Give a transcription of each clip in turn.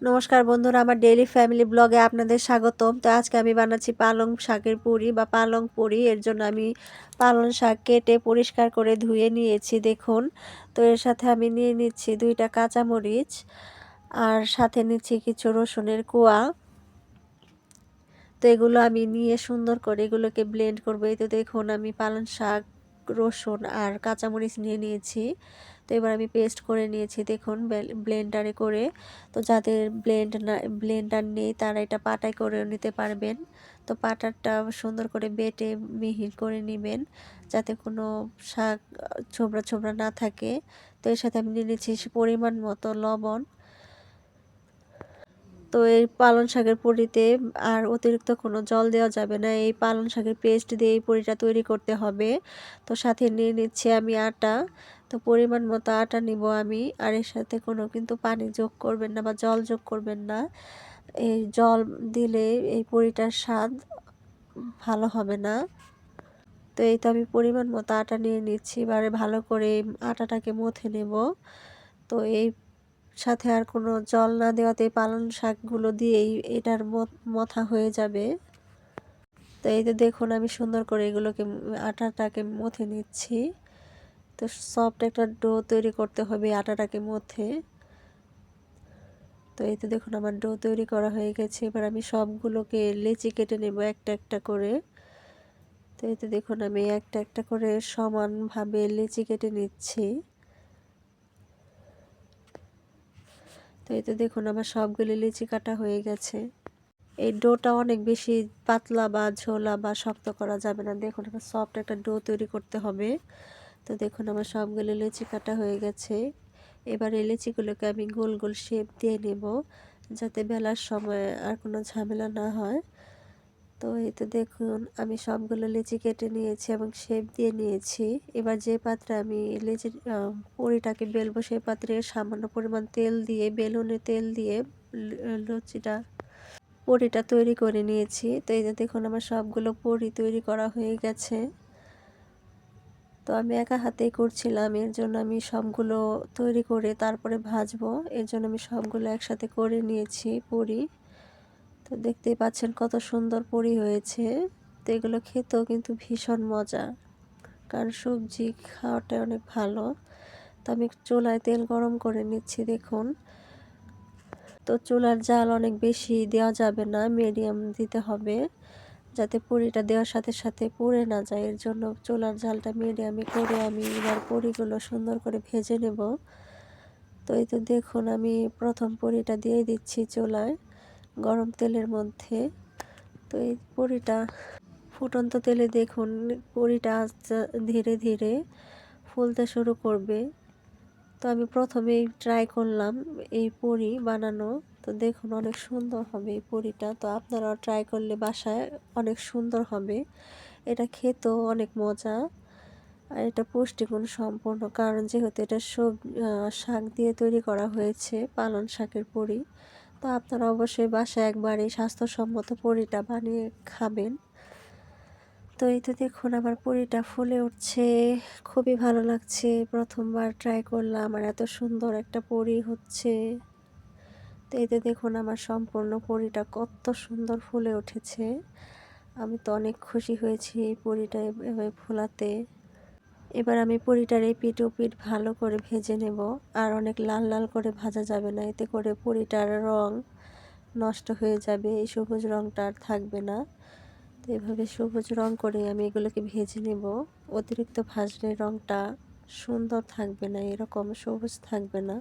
নমস্কার বন্ধুরা, আমার ডেইলি ফ্যামিলি ব্লগে আপনাদের স্বাগতম। তো আজকে আমি বানাচ্ছি পালং শাকের পুরি বা পালং পুরি। এর জন্য আমি পালং শাক কেটে পরিষ্কার করে ধুয়ে নিয়েছি, দেখুন। তো এর সাথে আমি নিয়ে নিচ্ছি দুইটা কাঁচামরিচ আর সাথে নিচ্ছি কিছু রসুনের কুয়া। তো এগুলো আমি নিয়ে সুন্দর করে এগুলোকে ব্লেন্ড করব। এই তো দেখুন, আমি পালং শাক, রসুন আর কাঁচামরিচ নিয়ে নিয়েছি। তো এবার আমি পেস্ট করে নিয়েছি, দেখুন ব্লেন্ডারে করে। তো যাদের ব্লেন্ড না ব্লেন্ডার নেই, তারা এটা পাটায় করে নিতে পারবেন। তো পাটারটা সুন্দর করে বেটে মিহি করে নেবেন, যাতে কোনো শাক ছোবড়া ছোবড়া না থাকে। তো এর সাথে আমি নিয়ে নিচ্ছি পরিমাণ মতো লবণ। তো এই পালং শাকের পুরিতে আর অতিরিক্ত কোনো জল দেওয়া যাবে না। এই পালং শাকের পেস্ট দিয়ে এই পুরিটা তৈরি করতে হবে। তো সাথে নিয়ে নিচ্ছি আমি আটা। তো পরিমাণ মতো আটা নিব আমি। আর এর সাথে কোনো কিন্তু পানি যোগ করবেন না বা জল যোগ করবেন না। এই জল দিলে এই পুরিটার স্বাদ ভালো হবে না। তো এই তো আমি পরিমাণ মতো আটা নিয়ে নিচ্ছি। এবারে ভালো করে আটাটাকে মথে নেব। তো এই সাথে আর কোনো জল না দেওয়াতে পালং শাকগুলো দিয়েই এটার মথা হয়ে যাবে। তো এই তো দেখুন, আমি সুন্দর করে এগুলোকে, আটাটাকে মথে নিচ্ছি। তো সফট একটা ডো তৈরি করতে হবে আটাটাকে মধ্যে তো এই তো দেখুন, আমার ডো তৈরি করা হয়ে গেছে। এবার আমি সবগুলোকে লেচি কেটে নেব একটা একটা করে। তো এই তো দেখুন, আমি একটা একটা করে সমানভাবে লেচি কেটে নিচ্ছি। তো এই তো দেখুন, আমার সবগুলি লিচি কাটা হয়ে গেছে। এই ডোটা অনেক বেশি পাতলা বা ঝোলা বা শক্ত করা যাবে না। দেখুন সফট একটা ডো তৈরি করতে হবে। তো দেখুন, আমার সবগুলি লেচি কাটা হয়ে গেছে। এবার এই লিচিগুলোকে আমি গোল গোল শেপ দিয়ে নেব, যাতে বেলার সময় আর কোনো ঝামেলা না হয়। তো এই তো দেখুন, আমি সবগুলো লেচি কেটে নিয়েছি এবং শেপ দিয়ে নিয়েছি। এবার যে পাত্রে আমি লেচি পুরিটাকে বেলবো সেই পাত্রে সামান্য পরিমাণ তেল দিয়ে, বেলুনে তেল দিয়ে লুচিটা, পুরিটা তৈরি করে নিয়েছি। তো এই দেখুন, আমার সবগুলো পুরি তৈরি করা হয়ে গেছে। তো আমি একা হাতেই করছিলাম, এর জন্য আমি সবগুলো তৈরি করে তারপরে ভাজবো। এর জন্য আমি সবগুলো একসাথে করে নিয়েছি পুরি। তো দেখতেই পাচ্ছেন কত সুন্দর পরি হয়েছে। তো এগুলো খেতেও কিন্তু ভীষণ মজা। কারণ সবজি খাওয়াটা অনেক ভালো। তো আমি চুলায় তেল গরম করে নিচ্ছি, দেখুন। তো চুলার জাল অনেক বেশি দেওয়া যাবে না, মিডিয়াম দিতে হবে। যাতে পুরিটা দেওয়ার সাথে সাথে পুড়ে না যায়, এর জন্য চুলার জালটা মিডিয়ামে করে আমি এবার পুরিগুলো সুন্দর করে ভেজে নেব। তো এই তো দেখুন, আমি প্রথম পুরিটা দিয়ে দিচ্ছি চুলায়। গরম তেলের মধ্যে। তো এই পুরিটা ফুটন্ত তেলে দেখুন, পুরিটা ধীরে ধীরে ফুলতে শুরু করবে। তো আমি প্রথমেই ট্রাই করলাম এই পুরি বানানো। তো দেখুন অনেক সুন্দর হবে এই পুরিটা। তো আপনারাও ট্রাই করলে বাসায় অনেক সুন্দর হবে। এটা খেতেও অনেক মজা। আর এটা পুষ্টিগুণ সম্পূর্ণ কারণ যেহেতু এটা সব শাক দিয়ে তৈরি করা হয়েছে পালন শাকের পুরি তো আপনারা অবশ্যই বাসায় একবার এই স্বাস্থ্যসম্মত পুরিটা বানিয়ে খাবেন। তো এই তো দেখুন, আমার পুরিটা ফুলে উঠছে, খুবই ভালো লাগছে। প্রথমবার ট্রাই করলাম, আর এত সুন্দর একটা পুরি হচ্ছে। তো এই তো দেখুন, আমার সম্পূর্ণ পুরিটা কত সুন্দর ফুলে উঠেছে। আমি তো অনেক খুশি হয়েছি এই পুরিটা এভাবে ফোলাতে। এবার আমি পুরিটার এই পিঠ ও পিঠ ভালো করে ভেজে নেব। আর অনেক লাল লাল করে ভাজা যাবে না, এতে করে পুরিটার রং নষ্ট হয়ে যাবে, এই সবুজ রংটা আর থাকবে না। তো এভাবে সবুজ রং করে আমি এগুলোকে ভেজে নেব। অতিরিক্ত ভাজলে রংটা সুন্দর থাকবে না, এরকম সবুজ থাকবে না।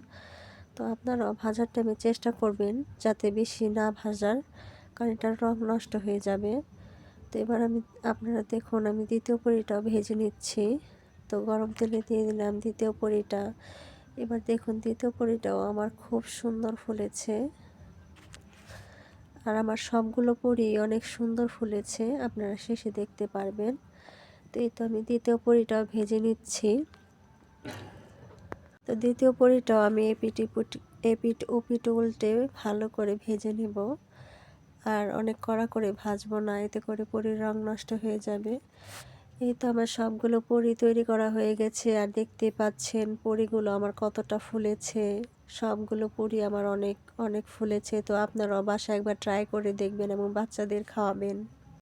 তো আপনারা ভাজার টাইমে চেষ্টা করবেন যাতে বেশি না ভাজার, কারণ এটার রং নষ্ট হয়ে যাবে। তো এবার আমি, আপনারা দেখুন, আমি দ্বিতীয় পরিটাও ভেজে নিচ্ছি। তো গরম তেলে দিয়ে দিলাম দ্বিতীয় পরিটা। এবার দেখুন, দ্বিতীয় পরিটাও আমার খুব সুন্দর ফুলেছে। আর আমার সবগুলো পরি অনেক সুন্দর ফুলেছে, আপনারা শেষে দেখতে পারবেন। তো এই তো আমি দ্বিতীয় পরিটাও ভেজে নিচ্ছি। তো দ্বিতীয় পরিটাও আমি এপিটি পুটি এপিট ওপিট উল্টে ভালো করে ভেজে নেব। আর অনেক কড়া করে ভাজবো না, এতে করে পরির রং নষ্ট হয়ে যাবে। এই তো আমার সবগুলো পরি তৈরি করা হয়ে গেছে আর দেখতে পাচ্ছেন পরিগুলো আমার কতটা ফুলেছে। সবগুলো পরি আমার অনেক অনেক ফুলেছে। তো আপনারাও বাসা একবার ট্রাই করে দেখবেন এবং বাচ্চাদের খাওয়াবেন।